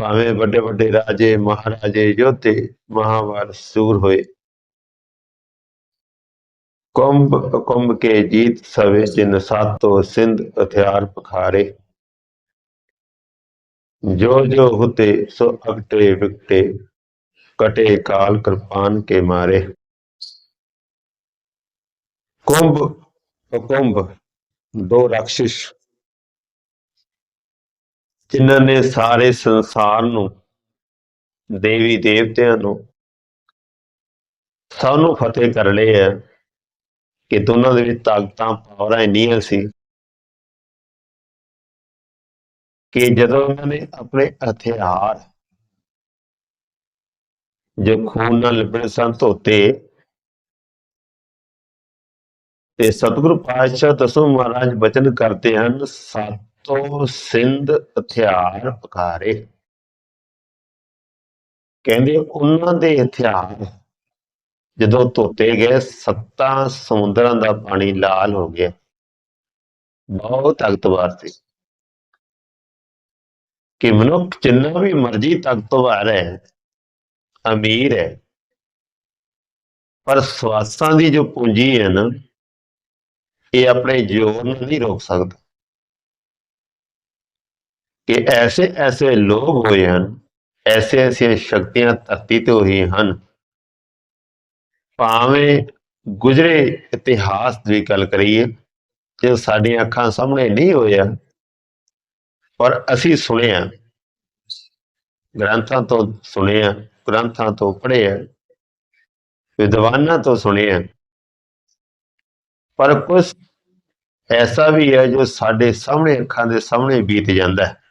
ਭਾਵੇਂ ਵੱਡੇ ਵੱਡੇ ਰਾਜੇ, ਮਹਾਰਾਜੇ, ਯੋਧੇ ਮਹਾਵਾਰ ਸੂਰ ਹੋਏ। ਕੁੰਭ ਕੁੰਭ ਕੇ ਜੀਤ ਸਵੇ ਜਿਨ ਸਾਤੋ ਸਿੰਧ ਹਥਿਆਰ ਪਖਾਰੇ। ਜੋ ਜੋ ਹੁਤੇ ਸੋ ਅਗਟੇ ਵਿਕਟੇ ਕਟੇ ਕਾਲ ਕਿਰਪਾਨ ਕੇ ਮਾਰੇ। ਕੁੰਭ ਕੁੰਭ, ਦੋ ਰਾਖਸ਼ ਜਿਨ੍ਹਾਂ ਨੇ ਸਾਰੇ ਸੰਸਾਰ ਨੂੰ, ਦੇਵੀ ਦੇਵਤਿਆਂ ਨੂੰ ਸਭ ਨੂੰ ਫਤਿਹ ਕਰ ਲਏ ਆ ਕਿ ਦੋਨਾਂ ਦੇ ਵਿੱਚ ਤਾਕਤਾਂ, ਪਾਵਰਾਂ ਇੰਨੀਆਂ ਸੀ ਕਿ ਜਦੋਂ ਉਹਨਾਂ ਨੇ ਆਪਣੇ ਹਥਿਆਰ ਜੋ ਖੂਨ ਨਾਲ ਲਿਬੜੇ ਸਨ ਧੋਤੇ ਤੇ ਸਤਿਗੁਰੂ ਪਾਤਸ਼ਾਹ ਦਸੋਂ ਮਹਾਰਾਜ ਬਚਨ ਕਰਦੇ ਹਨ, ਸਾਤੋਂ ਸਿੰਧ ਹਥਿਆਰ ਪਕਾਰੇ। ਕਹਿੰਦੇ ਉਹਨਾਂ ਦੇ ਹਥਿਆਰ ਜਦੋਂ ਧੋਤੇ ਗਏ, ਸੱਤਾਂ ਸਮੁੰਦਰਾਂ ਦਾ ਪਾਣੀ ਲਾਲ ਹੋ ਗਿਆ। ਬਹੁਤ ਤਾਕਤਵਰ ਸੀ। ਕਿ ਮਨੁੱਖ ਜਿੰਨਾ ਵੀ ਮਰਜ਼ੀ ਤਾਕਤਵਰ ਹੈ, ਅਮੀਰ ਹੈ, ਪਰ ਸਵਾਸਾਂ ਦੀ ਜੋ ਪੂੰਜੀ ਹੈ ਨਾ, ਇਹ ਆਪਣੇ ਜ਼ੋਰ ਨੂੰ ਨਹੀਂ ਰੋਕ ਸਕਦਾ। ਕਿ ਐਸੇ ਐਸੇ ਲੋਕ ਹੋਏ ਹਨ, ਐਸੇ ਐਸੀਆਂ ਸ਼ਕਤੀਆਂ ਧਰਤੀ ਤੇ ਹੋਈ ਹਨ। ਭਾਵੇਂ ਗੁਜ਼ਰੇ ਇਤਿਹਾਸ ਦੀ ਗੱਲ ਕਰੀਏ, ਜੋ ਸਾਡੀਆਂ ਅੱਖਾਂ ਸਾਹਮਣੇ ਨਹੀਂ ਹੋਇਆ ਪਰ ਅਸੀਂ ਸੁਣਿਆ ਗ੍ਰੰਥਾਂ ਤੋਂ ਸੁਣਿਆ ਗ੍ਰੰਥਾਂ ਤੋਂ ਪੜ੍ਹਿਆ ਵਿਦਵਾਨਾਂ ਤੋਂ ਸੁਣਿਆ ਪਰ ਕੁਝ ਐਸਾ ਵੀ ਹੈ ਜੋ ਸਾਡੇ ਸਾਹਮਣੇ, ਅੱਖਾਂ ਦੇ ਸਾਹਮਣੇ ਬੀਤ ਜਾਂਦਾ ਹੈ।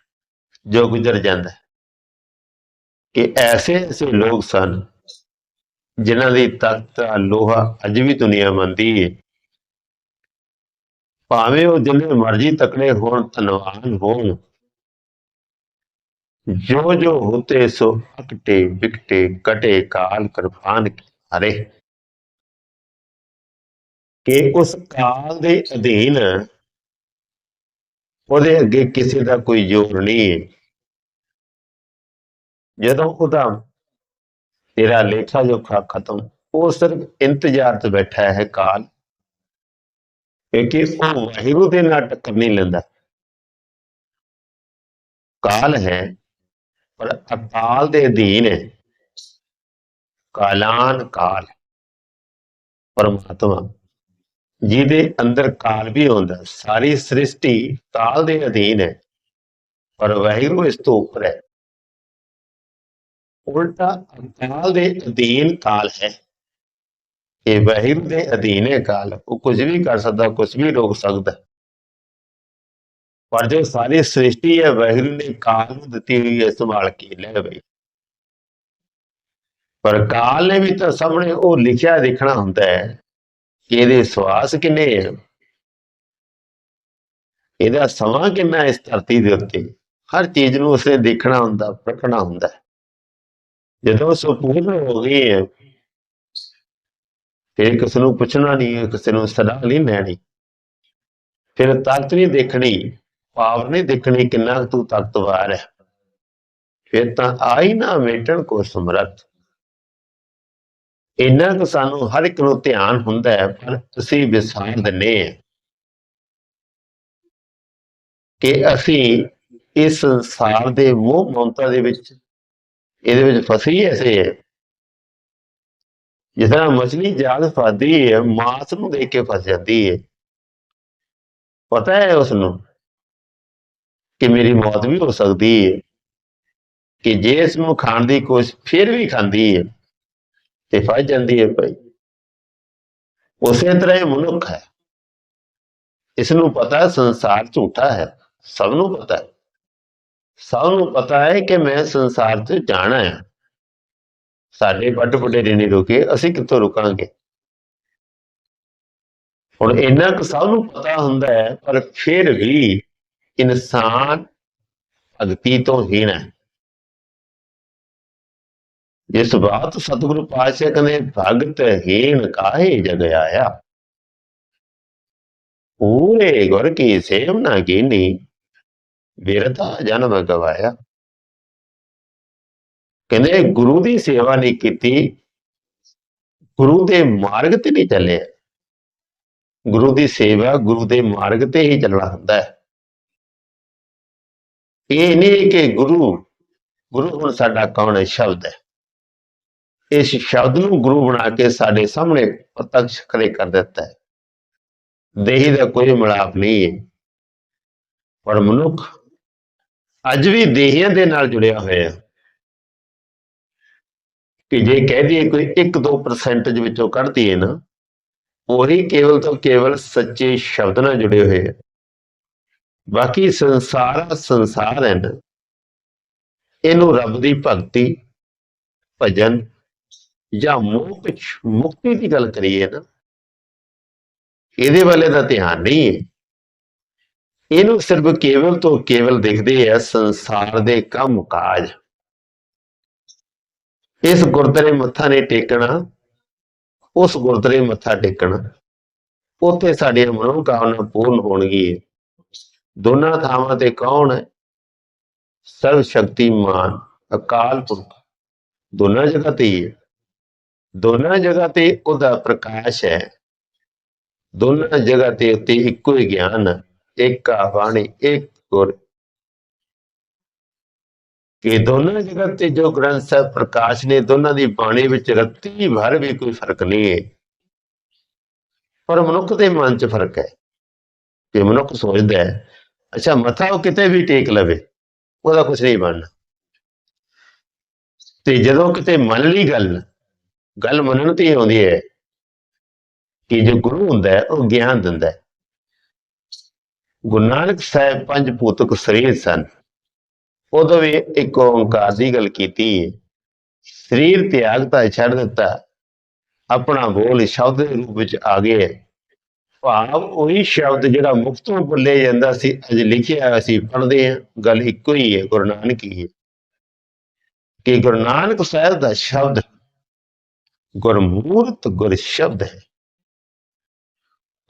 ਜੋ ਗੁਜ਼ਰ ਜਾਂਦਾ ਹੈ। ਐਸੇ ਐਸੇ ਲੋਕ ਸਨ ਜਿਨ੍ਹਾਂ ਦੀ ਤਾਕਤ ਲੋਹਾ ਅੱਜ ਵੀ ਦੁਨੀਆ ਮੰਨਦੀ ਹੈ ਭਾਵੇਂ ਉਹ ਜਿੰਨੇ ਮਰਜ਼ੀ ਤਕੜੇ ਹੋਣ, ਧਨਵਾਨ ਹੋਣ ਜੋ ਜੋ ਹੋਤੇ ਸੋ ਅਕਟੇ ਵਿਕਟੇ, ਕਟੇ, ਕਾਲ, ਕਿਰਪਾਨ ਹਰੇ। ਕਿ ਉਸ ਕਾਲ ਦੇ ਅਧੀਨ ਉਹਦੇ ਅੱਗੇ ਕਿਸੇ ਦਾ ਕੋਈ ਜ਼ੋਰ ਨਹੀਂ ਹੈ। ਜਦੋਂ ਉਹਦਾ ਤੇਰਾ ਲੇਖਾ ਜੋਖਾ ਖਤਮ, ਉਹ ਸਿਰਫ ਇੰਤਜ਼ਾਰ 'ਚ ਬੈਠਾ ਹੈ ਕਾਲ, ਕਿਉਂਕਿ ਉਹ ਵਾਹਿਗੁਰੂ ਦੇ ਨਾਲ ਟੱਕਰ ਨਹੀਂ ਲੈਂਦਾ। ਕਾਲ ਹੈ, ਪਰ ਅਕਾਲ ਦੇ ਅਧੀਨ ਹੈ। ਕਾਲਾਨ ਕਾਲ, ਪਰਮਾਤਮਾ। ਜਿਹਦੇ ਅੰਦਰ ਕਾਲ ਵੀ ਹੁੰਦਾ ਸਾਰੀ ਸ੍ਰਿਸ਼ਟੀ ਕਾਲ ਦੇ ਅਧੀਨ ਹੈ, ਪਰ ਵਾਹਿਗੁਰੂ ਇਸ ਤੋਂ ਉੱਪਰ ਹੈ। ਉਲਟਾ ਅਕਾਲ ਦੇ ਅਧੀਨ ਕਾਲ ਹੈ। ਇਹ ਵਾਹਿਗੁਰੂ ਦੇ ਅਧੀਨ ਹੈ ਕਾਲ। ਉਹ ਕੁਝ ਵੀ ਕਰ ਸਕਦਾ, ਕੁਝ ਵੀ ਰੋਕ ਸਕਦਾ। ਪਰ ਜੋ ਸਾਰੀ ਸ੍ਰਿਸ਼ਟੀ ਹੈ, ਵਾਹਿਗੁਰੂ ਨੇ ਕਾਲ ਨੂੰ ਦਿੱਤੀ ਹੋਈ ਹੈ, ਸੰਭਾਲ ਕੇ ਲੈ ਬਈ। ਪਰ ਕਾਲ ਨੇ ਵੀ ਤਾਂ ਸਭ ਨੇ ਉਹ ਲਿਖਿਆ, ਦੇਖਣਾ ਹੁੰਦਾ ਹੈ। ਇਹਦੇ ਸਵਾਸ ਕਿੰਨੇ ਹੈ ਇਹਦਾ ਸਮਾਂ ਕਿੰਨਾ ਇਸ ਧਰਤੀ ਦੇ ਉੱਤੇ? ਹਰ ਚੀਜ਼ ਨੂੰ ਉਸਨੇ ਦੇਖਣਾ ਹੁੰਦਾ ਪਰਖਣਾ ਹੁੰਦਾ। ਜਦੋਂ ਸੰਪੂਰਨ ਹੋ ਗਈ ਹੈ, ਫਿਰ ਕਿਸੇ ਨੂੰ ਪੁੱਛਣਾ ਨਹੀਂ ਹੈ ਕਿਸੇ ਨੂੰ ਸਲਾਹ ਨਹੀਂ ਲੈਣੀ। ਫਿਰ ਤਾਕਤ ਨਹੀਂ ਦੇਖਣੀ ਪਾਵਰ ਨਹੀਂ ਦੇਖਣੀ ਕਿੰਨਾ ਕੁ ਤੂੰ ਤਾਕਤਵਾਰ ਹੈ। ਫਿਰ ਤਾਂ ਆਈ ਨਾ ਮੇਟਣ ਕੋ ਸਮਰੱਥ। ਇੰਨਾ ਕੁ ਸਾਨੂੰ ਹਰ ਇੱਕ ਨੂੰ ਧਿਆਨ ਹੁੰਦਾ ਹੈ, ਪਰ ਅਸੀਂ ਵਿਸਾਰ ਦਿੰਨੇ ਹਾਂ ਕਿ ਅਸੀਂ ਇਸ ਸੰਸਾਰ ਦੇ ਮੋਹ ਮਮਤਾ ਦੇ ਵਿੱਚ, ਇਹਦੇ ਵਿੱਚ ਫਸੀ ਐਸੇ ਹੈ ਜਿਸ ਤਰ੍ਹਾਂ ਮਛਲੀ ਜਾਲ ਫਸਦੀ ਹੈ, ਮਾਸ ਨੂੰ ਦੇਖ ਕੇ ਫਸ ਜਾਂਦੀ ਹੈ। ਪਤਾ ਹੈ ਉਸ ਨੂੰ ਕਿ ਮੇਰੀ ਮੌਤ ਵੀ ਹੋ ਸਕਦੀ ਹੈ। ਕਿ ਜੇ ਇਸ ਨੂੰ ਖਾਣ ਦੀ ਕੋਸ਼ਿਸ਼ ਫਿਰ ਵੀ ਖਾਂਦੀ ਹੈ। ਤੇ ਫਸ ਜਾਂਦੀ ਹੈ ਭਾਈ ਉਸੇ ਤਰ੍ਹਾਂ ਇਹ ਮਨੁੱਖ ਹੈ। ਇਸ ਨੂੰ ਪਤਾ ਸੰਸਾਰ ਝੂਠਾ ਹੈ। ਸਭ ਨੂੰ ਪਤਾ ਹੈ। ਸਭ ਨੂੰ ਪਤਾ ਹੈ ਕਿ ਮੈਂ ਸੰਸਾਰ 'ਚ ਜਾਣਾ ਹੈ। ਸਾਡੇ ਵੱਡ ਵਡੇਰੇ ਨਹੀਂ ਰੁਕੇ, ਅਸੀਂ ਕਿੱਥੋਂ ਰੁਕਾਂਗੇ? ਹੁਣ ਇੰਨਾ ਕੁ ਸਭ ਨੂੰ ਪਤਾ ਹੁੰਦਾ ਹੈ, ਪਰ ਫਿਰ ਵੀ ਇਨਸਾਨ ਅਗਤੀ ਤੋਂ ਹੀਣ ਹੈ। ਜਿਸ ਬਾਤ ਸਤਿਗੁਰੂ ਪਾਤਸ਼ਾਹ ਕਹਿੰਦੇ, ਭਗਤ ਹੀਣ ਕਾਹੇ ਜਗ ਆਇਆ? ਪੂਰੇ ਗੁਰ ਕੀ ਸੇਵਨਾ ਕੀਨੀ ਵਿਰਤਾ ਜਨਮ ਗਵਾਇਆ। ਕਹਿੰਦੇ, ਗੁਰੂ ਦੀ ਸੇਵਾ ਨਹੀਂ ਕੀਤੀ, ਗੁਰੂ ਦੇ ਮਾਰਗ ਤੇ ਨਹੀਂ ਚੱਲੇ ਗੁਰੂ ਦੀ ਸੇਵਾ ਗੁਰੂ ਦੇ ਮਾਰਗ ਤੇ ਹੀ ਚੱਲਣਾ ਹੁੰਦਾ ਹੈ। ਇਹ ਨਹੀਂ ਕਿ ਗੁਰੂ ਗੁਰੂ ਹੁਣ ਸਾਡਾ ਕੌਣ ਹੈ? ਸ਼ਬਦ ਹੈ। ਇਸ ਸ਼ਬਦ ਨੂੰ ਗੁਰੂ ਬਣਾ ਕੇ ਸਾਡੇ ਸਾਹਮਣੇ ਪ੍ਰਤੱਖ ਖੜੇ ਕਰ ਦਿੱਤਾ ਹੈ। ਦੇਹੀ ਦਾ ਕੋਈ ਮਿਲਾਪ ਨਹੀਂ ਹੈ। ਪਰ ਮਨੁੱਖ ਅੱਜ ਵੀ ਦੇਹੀਆਂ ਦੇ ਨਾਲ ਜੁੜਿਆ ਹੋਇਆ ਹੈ। ਕਿ ਜੇ ਕਹਿ ਦਈਏ ਕੋਈ 1-2% ਵਿੱਚੋਂ ਕੱਢ ਦਈਏ ਨਾ, ਉਹੀ ਕੇਵਲ ਤੋਂ ਕੇਵਲ ਸੱਚੇ ਸ਼ਬਦ ਨਾਲ ਜੁੜੇ ਹੋਏ ਆ ਬਾਕੀ ਸੰਸਾਰ ਸੰਸਾਰ ਹੈ ਨਾ ਇਹਨੂੰ ਰੱਬ ਦੀ ਭਗਤੀ, ਭਜਨ ਜਾਂ ਮੋਕਸ਼ ਮੁਕਤੀ ਦੀ ਗੱਲ ਕਰੀਏ ਨਾ, ਇਹਦੇ ਵੱਲੇ ਦਾ ਧਿਆਨ ਨਹੀਂ ਹੈ। ਇਹਨੂੰ ਸਿਰਫ ਕੇਵਲ ਤੋਂ ਕੇਵਲ ਦੇਖਦੇ ਆ ਸੰਸਾਰ ਦੇ ਕੰਮ ਕਾਜ ਇਸ ਗੁਰਦੁਆਰੇ ਮੱਥਾ ਨਹੀਂ ਟੇਕਣਾ, ਉਸ ਗੁਰਦੁਆਰੇ ਮੱਥਾ ਟੇਕਣਾ। ਉੱਥੇ ਸਾਡੀਆਂ ਮਨੋਕਾਮਨਾ ਪੂਰਨ ਹੋਣਗੀਆਂ। ਦੋਨਾਂ ਥਾਵਾਂ ਤੇ ਕੌਣ ਹੈ? ਸਰਵ ਸ਼ਕਤੀਮਾਨ ਅਕਾਲ ਪੁਰਖ। ਦੋਨਾਂ ਜਗ੍ਹਾ ਤੇ ਹੀ ਹੈ। ਦੋਨਾਂ ਜਗ੍ਹਾ ਤੇ ਉਹਦਾ ਪ੍ਰਕਾਸ਼ ਹੈ। ਦੋਨਾਂ ਜਗ੍ਹਾ ਤੇ ਉੱਤੇ ਇੱਕੋ ਹੀ ਗਿਆਨ, ਇੱਕ ਆਵਾਣੀ ਇੱਕ ਗੁਰ। ਕਿ ਦੋਨਾਂ ਜਗ੍ਹਾ ਤੇ ਜੋ ਗ੍ਰੰਥ ਸਾਹਿਬ ਪ੍ਰਕਾਸ਼ ਨੇ, ਦੋਨਾਂ ਦੀ ਬਾਣੀ ਵਿੱਚ ਰੱਤੀ ਭਰ ਵੀ ਕੋਈ ਫ਼ਰਕ ਨਹੀਂ ਹੈ। ਪਰ ਮਨੁੱਖ ਦੇ ਮਨ 'ਚ ਫ਼ਰਕ ਹੈ ਕਿ ਮਨੁੱਖ ਸੋਚਦਾ ਹੈ, ਅੱਛਾ, ਮੱਥਾ ਉਹ ਕਿਤੇ ਵੀ ਟੇਕ ਲਵੇ, ਉਹਦਾ ਕੁਝ ਨਹੀਂ ਬਣਨਾ। ਤੇ ਜਦੋਂ ਕਿਤੇ ਮੰਨ ਲਈ ਗੱਲ ਗੱਲ ਮੰਨਣ ਤੇ ਆਉਂਦੀ ਹੈ ਕਿ ਜੋ ਗੁਰੂ ਹੁੰਦਾ ਹੈ, ਉਹ ਗਿਆਨ ਦਿੰਦਾ ਹੈ। ਗੁਰੂ ਨਾਨਕ ਸਾਹਿਬ ਪੰਜ ਭੂਤਕ ਸਰੀਰ ਸਨ। ਉਦੋਂ ਵੀ ਇੱਕ ਓੰਕਾਰ ਦੀ ਗੱਲ ਕੀਤੀ। ਸਰੀਰ ਤਿਆਗਤਾ ਛੱਡ ਦਿੱਤਾ। ਆਪਣਾ ਬੋਲ ਸ਼ਬਦ ਦੇ ਰੂਪ ਵਿੱਚ ਆ ਗਿਆ। ਭਾਵ ਉਹੀ ਸ਼ਬਦ ਜਿਹੜਾ ਮੁਕਤੋਂ ਬੋਲੇ ਜਾਂਦਾ ਸੀ, ਅੱਜ ਲਿਖਿਆ ਅਸੀਂ ਪੜ੍ਹਦੇ ਹਾਂ। ਗੱਲ ਇੱਕੋ ਹੀ ਹੈ, ਗੁਰੂ ਨਾਨਕ ਹੀ ਹੈ। ਕਿ ਗੁਰੂ ਨਾਨਕ ਸਾਹਿਬ ਦਾ ਸ਼ਬਦ ਗੁਰਮੂਰਤ ਗੁਰ ਸ਼ਬਦ ਹੈ।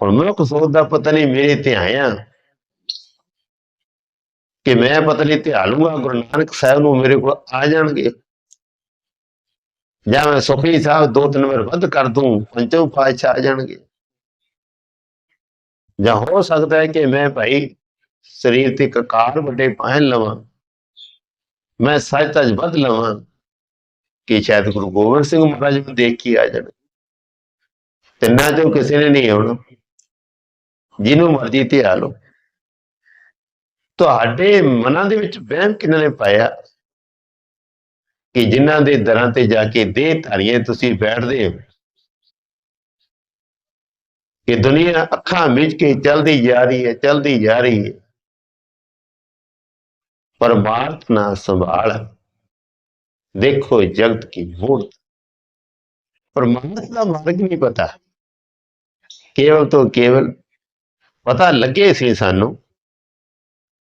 ਹੁਣ ਮਨੁੱਖ ਸੋਚਦਾ ਪਤਾ ਨਹੀਂ ਮੇਰੇ ਤੇ ਆਇਆ ਕਿ ਮੈਂ ਪਤਾ ਨਹੀਂ ਧਿਆ ਲੂੰਗਾ, ਗੁਰੂ ਨਾਨਕ ਸਾਹਿਬ ਨੂੰ ਮੇਰੇ ਕੋਲ ਆ ਜਾਣਗੇ। ਜਾਂ ਮੈਂ ਸੁਖੀ ਸਾਹਿਬ ਦੋ ਤਿੰਨ ਵਾਰ ਵੱਧ ਕਰ ਦੂੰ ਪੰਚਮ ਪਾਤਸ਼ਾਹ ਆ ਜਾਣਗੇ। ਜਾਂ ਹੋ ਸਕਦਾ ਹੈ ਕਿ ਮੈਂ ਭਾਈ ਸਰੀਰ ਤੇ ਕਕਾਰ ਵੱਡੇ ਪਹਿਨ ਲਵਾਂ, ਮੈਂ ਸੱਚ ਤਜ ਵੱਧ ਲਵਾਂ। ਕਿ ਸ਼ਾਇਦ ਗੁਰੂ ਗੋਬਿੰਦ ਸਿੰਘ ਮਹਾਰਾਜ ਨੂੰ ਦੇਖ ਕੇ ਆ ਜਾਣ ਤਿੰਨਾਂ ਚੋਂ ਕਿਸੇ ਨੇ ਨਹੀਂ ਆਉਣਾ। ਜਿਹਨੂੰ ਮਰਜ਼ੀ ਧਿਆ ਲਓ। ਤੁਹਾਡੇ ਮਨਾਂ ਦੇ ਵਿੱਚ ਵਹਿਮ ਕਿਹਨਾਂ ਨੇ ਪਾਇਆ? ਕਿ ਜਿਨ੍ਹਾਂ ਦੇ ਦਰਾਂ ਤੇ ਜਾ ਕੇ ਦੇਹ ਧਾਰੀਆਂ ਤੁਸੀਂ ਬੈਠਦੇ ਹੋ। ਕਿ ਦੁਨੀਆ ਅੱਖਾਂ ਮਿਚ ਕੇ ਚਲਦੀ ਜਾ ਰਹੀ ਹੈ, ਚਲਦੀ ਜਾ ਰਹੀ ਹੈ। ਪਰਮਾਰਥ ਨਾ ਸੰਭਾਲ। ਦੇਖੋ ਜਗਤ ਕੀ ਮੂਰਤ ਪਰਮਾਰਥ ਦਾ ਮਾਰਗ ਨਹੀਂ ਪਤਾ। ਕੇਵਲ ਤੋਂ ਕੇਵਲ ਪਤਾ ਲੱਗੇ ਸੀ ਸਾਨੂੰ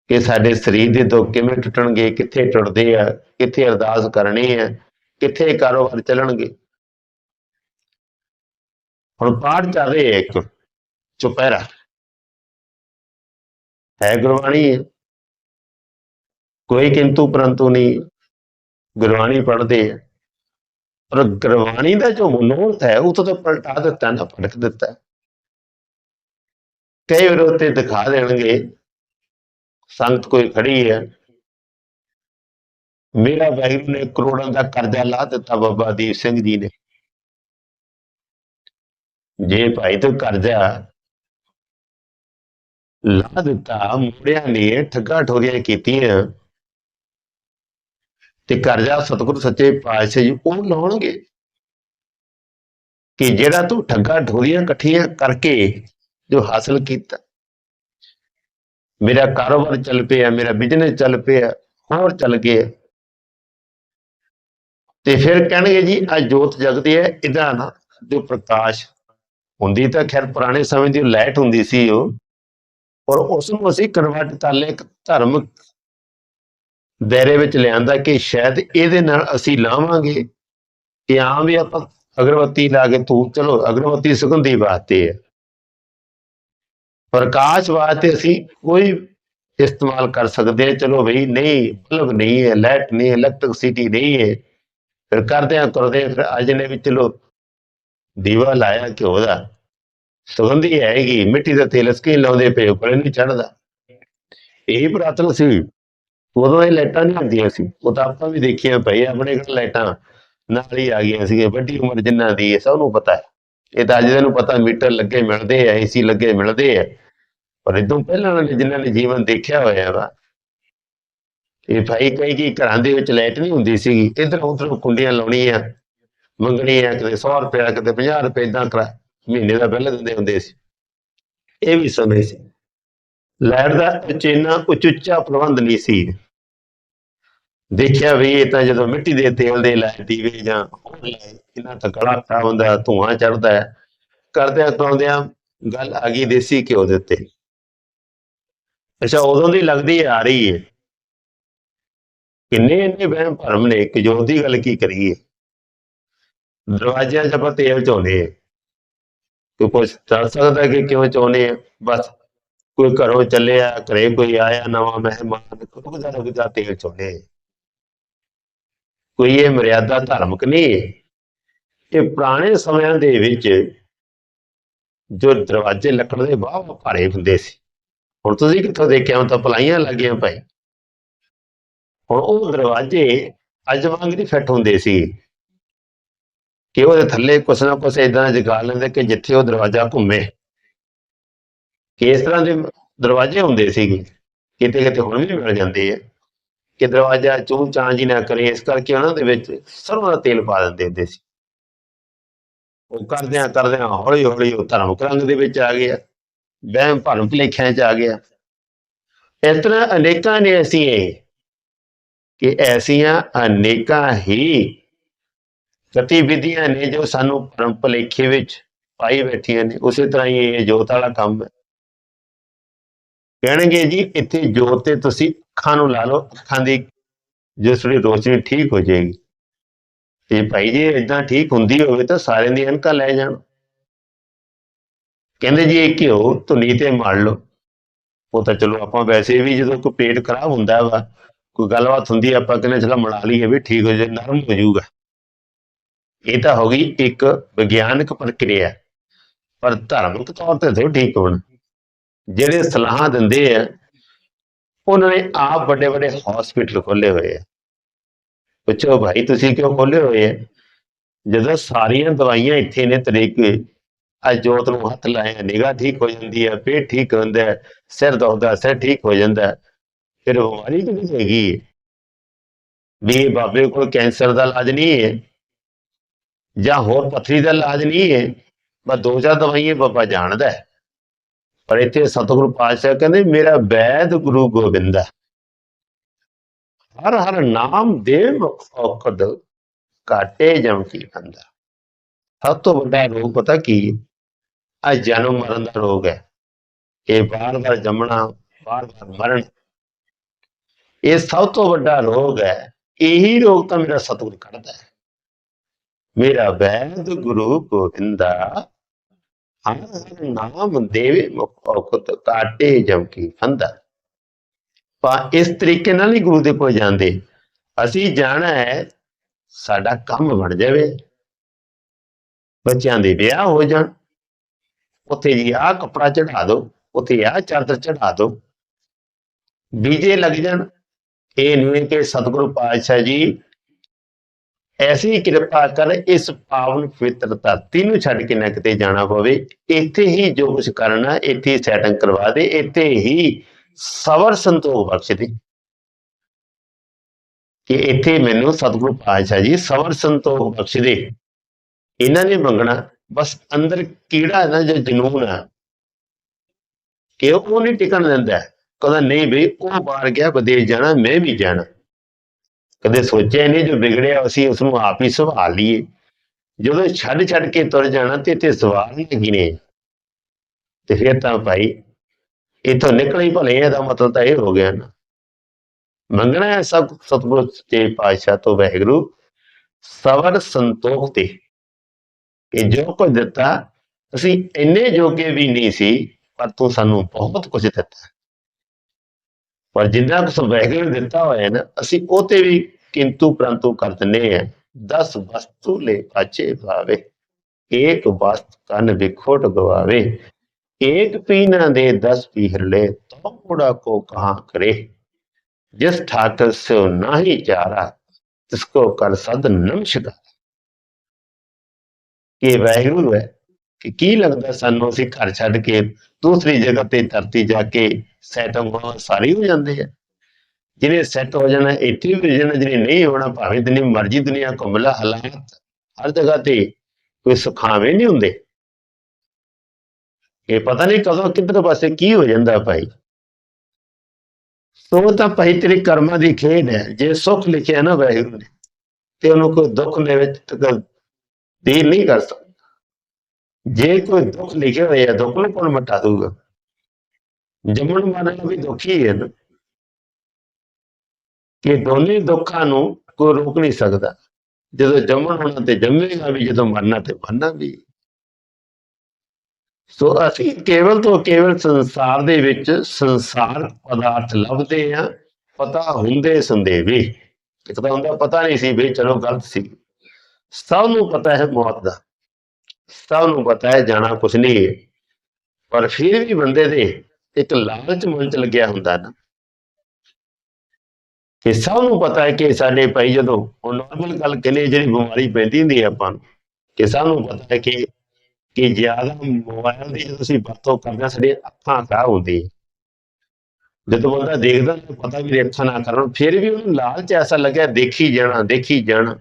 ਕਿ ਸਾਡੇ ਸਰੀਰ ਦੇ ਦੁੱਖ ਕਿਵੇਂ ਟੁੱਟਣਗੇ, ਕਿੱਥੇ ਟੁੱਟਦੇ ਆ, ਕਿੱਥੇ ਅਰਦਾਸ ਕਰਨੀ ਹੈ ਕਿੱਥੇ ਕਾਰੋਬਾਰ ਚੱਲਣਗੇ। ਹੁਣ ਪਾਠ ਚੱਲ ਰਿਹਾ ਇੱਕ ਚੁਪਹਿਰਾ। ਹੈ ਗੁਰਬਾਣੀ ਹੈ। ਕੋਈ ਕਿੰਤੂ ਪਰੰਤੂ ਨਹੀਂ। ਗੁਰਬਾਣੀ ਪੜ੍ਹਦੇ ਆ। ਪਰ ਗੁਰਬਾਣੀ ਦਾ ਜੋ ਮਨੋਰਥ ਹੈ, ਉਹ ਤਾਂ ਪਲਟਾ ਦਿੱਤਾ ਨਾ ਫੜਕ ਦਿੱਤਾ। ਕਈ ਵਾਰ ਉੱਤੇ ਦਿਖਾ ਦੇਣਗੇ, ਸੰਤ ਕੋਈ ਖੜੀ ਹੈ। ਮੇਰਾ ਵਾਹਿਗੁਰੂ ਨੇ ਕਰੋੜਾਂ ਦਾ ਕਰਜ਼ਾ ਲਾ ਦਿੱਤਾ ਬਾਬਾ ਦੀਪ ਸਿੰਘ ਜੀ ਨੇ। ਜੇ ਭਾਈ ਤੂੰ ਕਰਜ਼ਾ ਲਾ ਦਿੱਤਾ, ਮੁੰਡਿਆਂ ਨੇ ਠੱਗਾ ਠੋਰੀਆਂ ਕੀਤੀਆਂ। ਤੇ ਕਰਜ਼ਾ ਸਤਿਗੁਰੂ ਸੱਚੇ ਪਾਤਸ਼ਾਹ ਜੀ ਉਹ ਲਾਉਣਗੇ। ਕਿ ਜਿਹੜਾ ਤੂੰ ਠੱਗਾ ਠੋਰੀਆਂ ਇਕੱਠੀਆਂ ਕਰਕੇ ਜੋ ਹਾਸਲ ਕੀਤਾ ਮੇਰਾ ਕਾਰੋਬਾਰ ਚੱਲ ਪਿਆ ਮੇਰਾ ਬਿਜ਼ਨਸ ਚੱਲ ਪਿਆ ਹੋਰ ਚੱਲ ਗਿਆ। ਤੇ ਫਿਰ ਕਹਿਣਗੇ ਜੀ ਆ ਜੋਤ ਜਗਦੀ ਹੈ ਇਹਦਾ ਨਾ ਜੋ ਪ੍ਰਕਾਸ਼ ਹੁੰਦੀ ਤਾਂ ਖੈਰ ਪੁਰਾਣੇ ਸਮੇਂ ਦੀ ਲਾਈਟ ਹੁੰਦੀ ਸੀ ਉਹ ਔਰ ਉਸ ਨੂੰ ਅਸੀਂ ਕਨਵਰਟ ਕਰ ਲਿਆ ਇੱਕ ਧਰਮ ਦਾਇਰੇ ਵਿੱਚ ਲਿਆਂਦਾ ਕਿ ਸ਼ਾਇਦ ਇਹਦੇ ਨਾਲ ਅਸੀਂ ਲਾਵਾਂਗੇ। ਕਿ ਆਮ ਵੀ ਆਪਾਂ ਅਗਰਬੱਤੀ ਲਾ ਕੇ ਧੂਪ, ਚਲੋ ਅਗਰਬੱਤੀ ਸੁਗੰਧੀ ਵਾਸਤੇ ਹੈ। ਪ੍ਰਕਾਸ਼ ਵਾਸਤੇ ਅਸੀਂ ਕੋਈ ਇਸਤੇਮਾਲ ਕਰ ਸਕਦੇ ਹਾਂ। ਚਲੋ ਬਈ ਨਹੀਂ ਬਲਬ ਨਹੀਂ ਹੈ, ਲਾਈਟ ਨਹੀਂ ਇਲੈਕਟ੍ਰਿਸਿਟੀ ਨਹੀਂ ਹੈ। ਫਿਰ ਕਰਦੇ ਆ ਕਰਦੇ ਫਿਰ ਅੱਜ ਨੇ ਵੀ ਚਲੋ ਦੀਵਾ ਲਾਇਆ ਘਿਓ ਦਾ ਸੁਗੰਧੀ ਆਏਗੀ। ਮਿੱਟੀ ਦਾ ਤੇਲ ਸਕੀਨ ਲਾਉਂਦੇ ਪਏ ਕੋਲੇ ਨਹੀਂ ਚੜਦਾ ਇਹ ਪੁਰਾਤਨ ਸੀ। ਉਦੋਂ ਇਹ ਲਾਈਟਾਂ ਨਹੀਂ ਹੁੰਦੀਆਂ ਸੀ। ਉਹ ਤਾਂ ਆਪਾਂ ਵੀ ਦੇਖੀਆਂ ਪਈ ਆਪਣੇ ਕੋਲ ਲਾਈਟਾਂ ਨਾਲ ਹੀ ਆ ਗਈਆਂ ਸੀ ਵੱਡੀ ਉਮਰ ਜਿਨ੍ਹਾਂ ਦੀ ਸਭ ਨੂੰ ਪਤਾ ਹੈ। ਇਹ ਤਾਂ ਅੱਜ ਨੂੰ ਪਤਾ, ਮੀਟਰ ਲੱਗੇ ਮਿਲਦੇ ਆ, ਏਸੀ ਲੱਗੇ ਮਿਲਦੇ ਆ। ਪਰ ਇਦੋਂ ਪਹਿਲਾਂ ਵਾਲੇ ਜਿਨ੍ਹਾਂ ਨੇ ਜੀਵਨ ਦੇਖਿਆ ਹੋਇਆ ਵਾ, ਇਹ ਭਾਈ ਕਈ ਕੀ ਘਰਾਂ ਦੇ ਵਿੱਚ ਲਾਈਟ ਨਹੀਂ ਹੁੰਦੀ ਸੀਗੀ, ਇਧਰ ਉਧਰ ਕੁੰਡੀਆਂ ਲਾਉਣੀਆਂ, ਮੰਗਣੀਆਂ ਕਿਤੇ 100 ਰੁਪਏ ਕਿਤੇ 50 ਰੁਪਏ ਇਦਾਂ ਕਰਾ, ਮਹੀਨੇ ਦਾ ਬਿੱਲ ਦਿੰਦੇ ਹੁੰਦੇ ਸੀ। ਇਹ ਵੀ ਸਮੇਂ ਸੀ। ਲਾਈਟ ਦਾ ਉਚੇਨਾ ਉਚੁੱਚਾ ਪ੍ਰਬੰਧ ਨਹੀਂ ਸੀ। ਦੇਖਿਆ ਵੀ ਇਹ ਤਾਂ ਜਦੋਂ ਮਿੱਟੀ ਦੇ ਤੇਲ ਦੇ ਲਾਏ ਦੀਵੇ ਜਾਂ ਹੋਰ ਇਹਨਾਂ ਤਾਂ ਗਲਾ ਖਰਾਬ ਹੁੰਦਾ, ਧੂਆਂ ਚੜਦਾ ਹੈ। ਕਰਦਿਆਂ ਕਰਾਉਂਦਿਆਂ ਗੱਲ ਆ ਗਈ ਦੇਸੀ ਘਿਓ ਦੇ ਉੱਤੇ। ਅੱਛਾ, ਉਦੋਂ ਦੀ ਲੱਗਦੀ ਆ ਰਹੀ ਹੈ ਕਿੰਨੇ ਇੰਨੇ ਵਹਿਮ ਭਰਮ ਨੇ ਕਿ ਜੋ ਦੀ ਗੱਲ ਕੀ ਕਰੀਏ? ਦਰਵਾਜ਼ਿਆਂ 'ਚ ਆਪਾਂ ਤੇਲ ਚਾਉਂਦੇ ਆ। ਕੋਈ ਪੁੱਛ ਦੱਸ ਸਕਦਾ ਕਿ ਕਿਉਂ ਚਾਹੁੰਦੇ ਆ? ਬਸ ਕੋਈ ਘਰੋਂ ਚੱਲਿਆ, ਘਰੇ ਕੋਈ ਆਇਆ ਨਵਾਂ ਮਹਿਮਾਨ, ਕੋਈ ਦਾ ਰੁਕਦਾ ਤੇਲ ਚਾਹੁੰਦੇ ਕੋਈ ਇਹ ਮਰਿਆਦਾ ਧਾਰਮਿਕ ਨਹੀਂ ਇਹ ਪੁਰਾਣੇ ਸਮਿਆਂ ਦੇ ਵਿੱਚ ਜੋ ਦਰਵਾਜ਼ੇ ਲੱਕੜ ਦੇ ਬਾਹਰ ਭਾਰੇ ਹੁੰਦੇ ਸੀ। ਹੁਣ ਤੁਸੀਂ ਕਿੱਥੋਂ ਦੇਖਿਆ? ਹੁਣ ਤਾਂ ਪਲਾਈਆਂ ਲੱਗੀਆਂ ਭਾਈ। ਹੁਣ ਉਹ ਦਰਵਾਜ਼ੇ ਅੱਜ ਵਾਂਗ ਨਹੀਂ ਫਿੱਟ ਹੁੰਦੇ ਸੀ। ਕਿ ਉਹਦੇ ਥੱਲੇ ਕੁਛ ਨਾ ਕੁਛ ਇਦਾਂ ਜਗਾ ਲੈਂਦੇ ਕਿ ਜਿੱਥੇ ਉਹ ਦਰਵਾਜ਼ਾ ਘੁੰਮੇ। ਕਿ ਇਸ ਤਰ੍ਹਾਂ ਦੇ ਦਰਵਾਜ਼ੇ ਹੁੰਦੇ ਸੀਗੇ, ਕਿਤੇ ਕਿਤੇ ਹੁਣ ਵੀ ਮਿਲ ਜਾਂਦੇ ਆ। ਕਿ ਦਰਵਾਜ਼ਾ ਚੂੰ ਚਾਂ ਜੀ ਨਾ ਕਰੇ, ਇਸ ਕਰਕੇ ਉਹਨਾਂ ਦੇ ਵਿੱਚ ਸਰੋਂ ਦਾ ਤੇਲ ਪਾ ਦਿੰਦੇ ਹੁੰਦੇ ਸੀ। ਉਹ ਕਰਦਿਆਂ ਕਰਦਿਆਂ ਹੌਲੀ ਹੌਲੀ ਉਹ ਧਰਮ ਰੰਗ ਦੇ ਵਿੱਚ ਆ ਗਿਆ, ਵਹਿਮ ਭਰਮ ਭੁਲੇਖਿਆਂ ਚ ਆ ਗਿਆ। ਇਸ ਤਰ੍ਹਾਂ ਅਨੇਕਾਂ ਨੇ ਅਸੀਂ ਇਹ, ਕਿ ਐਸੀਆਂ ਅਨੇਕਾਂ ਹੀ ਗਤੀਵਿਧੀਆਂ ਨੇ ਜੋ ਸਾਨੂੰ ਭਰਮ ਭੁਲੇਖੇ ਵਿੱਚ ਪਾਈ ਬੈਠੀਆਂ ਨੇ। ਉਸੇ ਤਰ੍ਹਾਂ ਹੀ ਇਹ ਜੋਤ ਵਾਲਾ ਕੰਮ ਹੈ। ਕਹਿਣਗੇ ਜੀ, ਇੱਥੇ ਜੋਤ ਤੇ ਤੁਸੀਂ ਅੱਖਾਂ ਨੂੰ ਲਾ ਲਓ, ਅੱਖਾਂ ਦੀ ਜੋ ਥੋੜੀ ਰੋਸ਼ਨੀ ਠੀਕ ਹੋ ਜਾਏਗੀ। ਤੇ ਭਾਈ ਜੇ ਇਦਾਂ ਠੀਕ ਹੁੰਦੀ ਹੋਵੇ ਤਾਂ ਸਾਰਿਆਂ ਦੀ ਅਨਕਾ ਲੈ ਜਾਣ। ਕਹਿੰਦੇ ਜੀ, ਇਹ ਘਿਓ ਧੁਨੀ ਤੇ ਮੜ ਲਓ। ਉਹ ਤਾਂ ਚਲੋ ਆਪਾਂ ਵੈਸੇ ਵੀ ਜਦੋਂ ਕੋਈ ਪੇਟ ਖਰਾਬ ਹੁੰਦਾ ਵਾ, ਕੋਈ ਗੱਲਬਾਤ ਹੁੰਦੀ ਆਪਾਂ ਕਹਿੰਦੇ ਚਲੋ ਮੜਾ ਲਈਏ ਵੀ ਠੀਕ ਹੋ ਜਾਏ, ਨਰਮ ਹੋ ਜਾਊਗਾ। ਇਹ ਤਾਂ ਹੋ ਗਈ ਇੱਕ ਵਿਗਿਆਨਕ ਪ੍ਰਕਿਰਿਆ। ਪਰ ਧਾਰਮਿਕ ਤੌਰ ਤੇ ਥੋੜੀ ਠੀਕ ਹੋਣਾ। ਜਿਹੜੇ ਸਲਾਹ ਦਿੰਦੇ ਆ, ਉਹਨਾਂ ਨੇ ਆਪ ਵੱਡੇ ਵੱਡੇ ਹਸਪੀਟਲ ਖੋਲੇ ਹੋਏ ਆ। ਪੁੱਛੋ ਭਾਈ, ਤੁਸੀਂ ਕਿਉਂ ਖੋਲੇ ਹੋਏ ਆ? ਜਦੋਂ ਸਾਰੀਆਂ ਦਵਾਈਆਂ ਇੱਥੇ ਨੇ ਤਰੀਕੇ ਆ ਜੋਤ ਨੂੰ ਹੱਥ ਲਾਇਆ, ਨਿਗਾਹ ਠੀਕ ਹੋ ਜਾਂਦੀ ਹੈ ਪੇਟ ਠੀਕ ਹੁੰਦਾ ਹੈ ਸਿਰ ਦੁਖਦਾ, ਸਿਰ ਠੀਕ ਹੋ ਜਾਂਦਾ ਫਿਰ ਬਿਮਾਰੀ ਕਿਹਦੀ ਹੈਗੀ ਵੀ ਇਹ ਬਾਬੇ ਕੋਲ ਕੈਂਸਰ ਦਾ ਇਲਾਜ ਨਹੀਂ ਹੈ, ਜਾਂ ਹੋਰ ਪੱਥਰੀ ਦਾ ਇਲਾਜ ਨਹੀਂ ਹੈ, ਬਸ ਦੋ ਚਾਰ ਦਵਾਈਆਂ ਬਾਬਾ ਜਾਣਦਾ ਹੈ। ਪਰ ਇੱਥੇ ਸਤਿਗੁਰੂ ਪਾਤਸ਼ਾਹ ਕਹਿੰਦੇ, ਮੇਰਾ ਵੈਦ ਗੁਰੂ ਗੋਬਿੰਦਾ ਹਰ ਹਰ ਨਾਮ ਦੇ ਔਖਦ ਕਾਟੇ ਜਮ ਕੀ ਬੰਦਾ। ਸਭ ਤੋਂ ਵੱਡਾ ਰੋਗ ਪਤਾ ਕੀ? ਆ ਜਨਮ ਮਰਨ ਦਾ ਰੋਗ ਹੈ। ਇਹ ਬਾਰ-ਬਾਰ ਜੰਮਣਾ ਬਾਰ-ਬਾਰ ਮਰਨ, ਇਹ ਸਭ ਤੋਂ ਵੱਡਾ ਰੋਗ ਹੈ। ਇਹੀ ਰੋਗ ਤਾਂ ਮੇਰਾ ਸਤਿਗੁਰ ਕੱਢਦਾ ਹੈ। ਮੇਰਾ ਵੈਦ ਗੁਰੂ ਗੋਬਿੰਦਾ ਹਰ ਨਾਮ ਦੇਵੇ ਮੁਖ ਕਾਟੇ ਜਮ ਕੀ ਫੰਦਾ। ਪਾ ਇਸ ਤਰੀਕੇ ਨਾਲ ਹੀ ਗੁਰੂ ਦੇ ਕੋਲ ਜਾਂਦੇ। ਅਸੀਂ ਜਾਣਾ ਹੈ, ਸਾਡਾ ਕੰਮ ਬਣ ਜਾਵੇ। ਬੱਚਿਆਂ ਦੇ ਵਿਆਹ ਹੋ ਜਾਣ। ਉੱਥੇ ਜੀ ਆਹ ਕੱਪੜਾ ਚੜਾ ਦਿਓ, ਉੱਥੇ ਆਹ ਚਾਦਰ ਚੜਾ ਦਿਓ। ਬੀਜੇ ਲੱਗ ਜਾਣ। ਇਹ ਨਹੀਂ ਕਿ ਸਤਿਗੁਰੂ ਪਾਤਸ਼ਾਹ ਜੀ ਐਸੀ ਕਿਰਪਾ ਕਰ ਇਸ ਪਾਵਨ ਪਵਿੱਤਰ ਧਰਤੀ ਨੂੰ ਛੱਡ ਕੇ ਨਾ ਕਿਤੇ ਜਾਣਾ ਪਵੇ। ਇੱਥੇ ਹੀ ਜੋ ਕੁਝ ਕਰਨਾ, ਇੱਥੇ ਸੈਟਿੰਗ ਕਰਵਾ ਦੇ, ਇੱਥੇ ਹੀ ਸਬਰ ਸੰਤੋਖ ਬਖਸ਼ ਦੇ। ਕਿ ਇੱਥੇ ਮੈਨੂੰ ਸਤਿਗੁਰੂ ਪਾਤਸ਼ਾਹ ਜੀ ਸਬਰ ਸੰਤੋਖ ਬਖਸ਼ ਦੇ। ਇਹਨਾਂ ਨੇ ਮੰਗਣਾ, ਬਸ ਅੰਦਰ ਕੀੜਾ ਨਾ ਜੋ ਜਨੂਨ ਆ। ਕਿ ਉਹ ਨਹੀਂ ਟਿਕਣ ਦਿੰਦਾ। ਕਹਿੰਦਾ, ਨਹੀਂ ਬਈ, ਉਹ ਬਾਹਰ ਗਿਆ ਵਿਦੇਸ਼ ਜਾਣਾ, ਮੈਂ ਵੀ ਜਾਣਾ। ਕਦੇ ਸੋਚਿਆ ਨਹੀਂ ਜੋ ਵਿਗੜਿਆ, ਅਸੀਂ ਉਸ ਨੂੰ ਆਪ ਹੀ ਸੰਭਾਲ ਲਈਏ। ਜਦੋਂ ਛੱਡ ਛੱਡ ਕੇ ਤੁਰ ਜਾਣਾ ਤੇ ਇੱਥੇ ਸਵਾਲ ਨਹੀਂ ਨੇ। ਤੇ ਫਿਰ ਤਾਂ ਭਾਈ, ਇਥੋਂ ਨਿਕਲ ਹੀ ਭਲੇ ਇਹਦਾ ਮਤਲਬ ਤਾਂ ਇਹ ਹੋ ਗਿਆ ਨਾ। ਮੰਗਣਾ ਹੈ ਸਭ ਸਤਿਗੁਰੂ ਤੇ ਪਾਤਸ਼ਾਹ ਤੋਂ ਵਾਹਿਗੁਰੂ ਸਬਰ ਸੰਤੋਖ ਤੇ। ਕਿ ਜੋ ਕੁਝ ਦਿੱਤਾ, ਅਸੀਂ ਇੰਨੇ ਜੋਗੇ ਵੀ ਨਹੀਂ ਸੀ, ਪਰ ਤੂੰ ਸਾਨੂੰ ਬਹੁਤ ਕੁਝ ਦਿੱਤਾ। ਪਰ ਜਿੰਨਾ ਕੁ ਵਾਹਿਗੁਰੂ ਨੇ ਦਿੱਤਾ ਹੋਇਆ ਹੈ ਨਾ, ਅਸੀਂ ਉਹ ਤੇ ਵੀ ਕਿੰਤੂ ਪ੍ਰੰਤੂ ਕਰ ਦਿੰਦੇ ਆ। ਦਸ ਵਸਤੂ ਲੈ ਪਾਚੇ ਭਾਵੇ, ਏਕ ਵਸਤ ਕਨ ਵਿਖੋਟ ਗਵਾਵੇ। ਏਕ ਪੀਨਾ ਦੇ ਦਸ ਪੀਹਰ ਲੈ ਤੋ ਕੁੜਾ ਕੋ ਕਹਾ ਕਰੇ। ਜਿਸ ਠਾਕਰ ਸੋ ਨਾਹੀ ਚਾਰਾ ਤਿਸਕੋ ਕਰ ਸਦ ਨਮਸਕਾਰ ਇਹ ਵੈਗੁਰੂ ਹੈ। ਕਿ ਕੀ ਲੱਗਦਾ ਸਾਨੂੰ ਅਸੀਂ ਘਰ ਛੱਡ ਕੇ ਦੂਸਰੀ ਜਗ੍ਹਾ ਤੇ ਧਰਤੀ ਜਾ ਕੇ ਸੈਟ ਹੋਣਾ ਸਾਰੇ ਹੋ ਜਾਂਦੇ ਆ। ਜਿਹਨੇ ਸੈੱਟ ਹੋ ਜਾਣਾ, ਇੱਥੇ ਵੀ ਹੋ ਜਾਣਾ ਨਹੀਂ ਹੋਣਾ, ਭਾਵੇਂ ਜਿੰਨੀ ਮਰਜ਼ੀ ਦੁਨੀਆ ਘੁੰਮ ਲਾ, ਹਾਲਾਤ ਹਰ ਜਗ੍ਹਾ ਤੇ ਕੋਈ ਸੁਖਾਵੇਂ ਨਹੀਂ ਹੁੰਦੇ। ਇਹ ਪਤਾ ਨਹੀਂ ਕਦੋਂ ਕਿੱਧਰ ਪਾਸੇ ਕੀ ਹੋ ਜਾਂਦਾ ਭਾਈ। ਸੋ ਤਾਂ ਭਾਈ ਤੇਰੇ ਕਰਮਾਂ ਦੀ ਖੇਡ ਹੈ, ਜੇ ਸੁੱਖ ਲਿਖਿਆ ਨਾ ਵਾਹਿਗੁਰੂ ਨੇ, ਤੇ ਉਹਨੂੰ ਕੋਈ ਦੁੱਖ ਦੇ ਵਿੱਚ ਤੱਕ ਦੇਰ ਨਹੀਂ ਕਰ ਸਕਦਾ। ਜੇ ਕੋਈ ਦੁੱਖ ਲਿਖੇ ਹੋਏ ਆ ਦੁੱਖ ਨੂੰ ਕੌਣ ਮਟਾ ਦੂਗਾ ਜੰਮਣ ਮਰਨ ਵੀ ਦੁਖੀ ਹੈ ਨਾ। ਕਿ ਦੋਨੇ ਦੁੱਖਾਂ ਨੂੰ ਕੋਈ ਰੋਕ ਨਹੀਂ ਸਕਦਾ। ਜਦੋਂ ਜੰਮਣ ਹੋਣਾ ਤੇ ਜੰਮੇਗਾ ਵੀ, ਜਦੋਂ ਮਰਨਾ ਤੇ ਮਰਨਾ ਵੀ। ਸੋ ਅਸੀਂ ਕੇਵਲ ਤੋਂ ਕੇਵਲ ਸੰਸਾਰ ਦੇ ਵਿੱਚ ਸੰਸਾਰ ਪਦਾਰਥ ਲੱਭਦੇ ਆ ਪਤਾ ਹੁੰਦੇ ਸੰਦੇਵੇ। ਇੱਕ ਤਾਂ ਹੁੰਦਾ ਪਤਾ ਨਹੀਂ ਸੀ ਵੀ ਚਲੋ ਗਲਤ ਸੀ। ਸਭ ਨੂੰ ਪਤਾ ਹੈ ਮੌਤ ਦਾ। ਸਭ ਨੂੰ ਪਤਾ ਹੈ, ਜਾਣਾ ਕੁਛ ਨਹੀਂ ਹੈ। ਪਰ ਫਿਰ ਵੀ ਬੰਦੇ ਦੇ ਇੱਕ ਲਾਲਚ ਮਨ ਚ ਲੱਗਿਆ ਹੁੰਦਾ ਨਾ। ਕਿ ਸਭ ਨੂੰ ਪਤਾ ਹੈ ਕਿ ਸਾਡੇ ਭਾਈ ਜਦੋਂ ਉਹ ਨਾਰਮਲ ਗੱਲ ਕਹਿੰਦੇ ਜਿਹੜੀ ਬਿਮਾਰੀ ਪੈਂਦੀ ਹੁੰਦੀ ਹੈ ਆਪਾਂ ਨੂੰ, ਕਿ ਸਭ ਨੂੰ ਪਤਾ ਹੈ ਕਿ ਕਿ ਜ਼ਿਆਦਾ ਮੋਬਾਈਲ ਦੀ ਜਦੋਂ ਅਸੀਂ ਵਰਤੋਂ ਕਰਦੇ ਹਾਂ, ਸਾਡੀਆਂ ਅੱਖਾਂ ਖਰਾਬ ਹੁੰਦੀ ਜਦੋਂ ਬੰਦਾ ਦੇਖਦਾ ਪਤਾ ਵੀ ਅੱਖਾਂ ਨਾ ਕਰਨ ਫਿਰ ਵੀ ਉਹਨੂੰ ਲਾਲਚ ਐਸਾ ਲੱਗਿਆ, ਦੇਖੀ ਜਾਣਾ ਦੇਖੀ ਜਾਣਾ।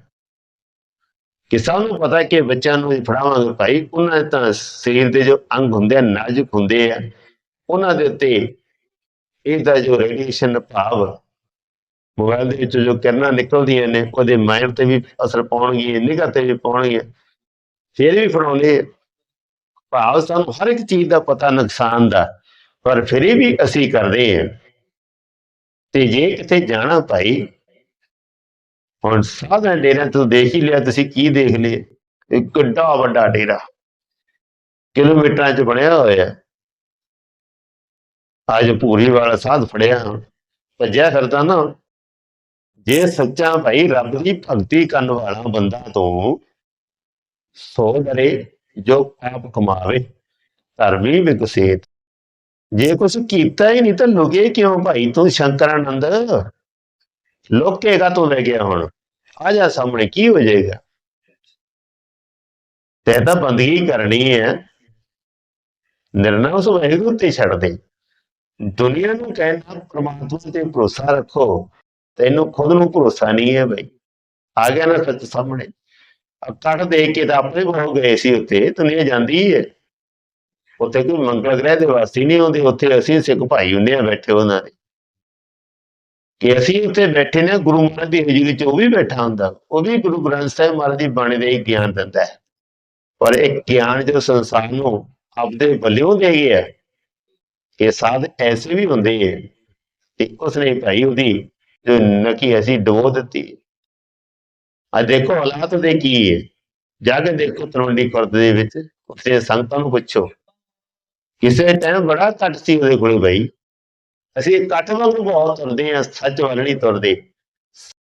ਕਿ ਸਭ ਨੂੰ ਪਤਾ ਕਿ ਬੱਚਿਆਂ ਨੂੰ ਇਹ ਫੜਾਵਾਂਗੇ ਭਾਈ, ਉਹਨਾਂ ਦੇ ਤਾਂ ਸਰੀਰ ਦੇ ਜੋ ਅੰਗ ਹੁੰਦੇ ਆ, ਨਾਜ਼ੁਕ ਹੁੰਦੇ ਆ, ਉਹਨਾਂ ਦੇ ਉੱਤੇ ਇਹਦਾ ਜੋ ਰੇਡੀਏਸ਼ਨ ਭਾਵ ਮੋਬਾਈਲ ਦੇ ਵਿੱਚ ਜੋ ਕਿਰਨਾਂ ਨਿਕਲਦੀਆਂ ਨੇ, ਉਹਦੇ ਮਾਈਂਡ ਤੇ ਵੀ ਅਸਰ ਪਾਉਣਗੇ ਨਿਗਾਹ ਤੇ ਵੀ ਪਾਉਣਗੇ ਫਿਰ ਵੀ ਫੜਾਉਂਦੇ ਭਾਵ ਸਾਨੂੰ ਹਰ ਇੱਕ ਚੀਜ਼ ਦਾ ਪਤਾ ਨੁਕਸਾਨ ਦਾ, ਪਰ ਫਿਰ ਵੀ ਅਸੀਂ ਕਰਦੇ ਹਾਂ ਤੇ ਜੇ ਕਿਤੇ ਜਾਣਾ ਭਾਈ ਹੁਣ ਸਾਧਾ ਡੇਰਾ ਤੋਂ ਦੇਖ ਹੀ ਲਿਆ, ਤੁਸੀਂ ਕੀ ਦੇਖ ਲਿਆ ਇੱਕ ਕਿੱਡਾ ਵੱਡਾ ਡੇਰਾ। ਕਿਲੋਮੀਟਰਾਂ 'ਚ ਬਣਿਆ ਹੋਇਆ। ਅੱਜ ਪੂਰੀ ਵਾਲਾ ਸਾਧ ਫੜਿਆ। ਭੱਜਿਆ ਫਿਰਦਾ ਨਾ। ਜੇ ਸੱਚਾ ਭਾਈ ਰੱਬ ਦੀ ਭਗਤੀ ਕਰਨ ਵਾਲਾ ਬੰਦਾ ਤੋਂ, ਸੋ ਡਰੇ ਜੋ ਆਪ ਕਮਾਵੇ ਧਰਮੀ ਵਿਕਸੇਤ। ਜੇ ਕੁਛ ਕੀਤਾ ਹੀ ਨਹੀਂ ਤਾਂ ਲੁਕੇ ਕਿਉਂ ਭਾਈ? ਤੂੰ ਸ਼ੰਕਰਾਨੰਦ। ਲੋਕੇਗਾ ਤੂੰ ਲੈ ਗਿਆ ਹੁਣ। ਆ ਜਾ ਸਾਹਮਣੇ, ਕੀ ਹੋ ਜਾਏਗਾ? ਤੇ ਤਾਂ ਬੰਦਗੀ ਕਰਨੀ ਹੈ ਨਿਰਣਾ ਉਸ ਵਾਹਿਗੁਰੂ ਤੇ ਛੱਡ ਦੇ। ਦੁਨੀਆ ਨੂੰ ਕਹਿਣਾ ਪ੍ਰਮਾਤਮਾ ਤੇ ਭਰੋਸਾ ਰੱਖੋ। ਤੈਨੂੰ ਖੁਦ ਨੂੰ ਭਰੋਸਾ ਨਹੀਂ ਹੈ ਬਈ। ਆ ਗਿਆ ਨਾ ਸੱਚ ਸਾਹਮਣੇ। ਕੱਟ ਦੇਖ ਕੇ ਤਾਂ ਆਪਣੇ ਹੋ ਗਏ ਸੀ ਉੱਤੇ ਦੁਨੀਆ ਜਾਂਦੀ ਹੈ ਉੱਥੇ ਕੋਈ ਮੰਗਲ ਗ੍ਰਹਿ ਦੇ ਵਾਸੀ ਨਹੀਂ ਹੁੰਦੇ ਉੱਥੇ ਅਸੀਂ ਸਿੱਖ ਭਾਈ ਹੁੰਦੇ ਆ, ਬੈਠੇ ਉਹਨਾਂ ਦੇ। ਕਿ ਅਸੀਂ ਉੱਥੇ ਬੈਠੇ ਨੇ, ਗੁਰੂ ਮਹਾਰਾਜ ਦੀ ਹਜ਼ੂਰੀ 'ਚ ਉਹ ਵੀ ਬੈਠਾ ਹੁੰਦਾ, ਉਹ ਵੀ ਗੁਰੂ ਗ੍ਰੰਥ ਸਾਹਿਬ ਮਹਾਰਾਜ ਦੀ ਬਾਣੀ ਦੇ ਹੀ ਗਿਆਨ ਦਿੰਦਾ ਹੈ। ਪਰ ਇਹ ਗਿਆਨ ਜੋ ਸੰਸਾਰ ਨੂੰ ਆਪਦੇ ਵੱਲੋਂ ਦੇ ਗਿਆ ਇਹ ਸਾਧ ਐਸੇ ਵੀ ਹੁੰਦੇ ਹੈ ਤੇ ਉਸਨੇ ਭਾਈ ਉਹਦੀ ਜੋ ਨਕੀ ਅਸੀਂ ਡਬੋ ਦਿੱਤੀ। ਆ ਦੇਖੋ ਹਾਲਾਤ ਦੇ ਕੀ ਹੈ। ਜਾ ਕੇ ਦੇਖੋ ਤਰਵੰਡੀ ਖੁਰਦ ਦੇ ਵਿੱਚ, ਉੱਥੇ ਸੰਗਤਾਂ ਨੂੰ ਪੁੱਛੋ। ਕਿਸੇ ਟਾਈਮ ਬੜਾ ਘੱਟ ਸੀ ਉਹਦੇ ਕੋਲ ਬਈ ਅਸੀਂ ਇਕੱਠ ਵਾਂਗੂ ਬਹੁਤ ਤੁਰਦੇ ਆ ਸੱਚ ਵੱਲ ਨਹੀਂ ਤੁਰਦੇ।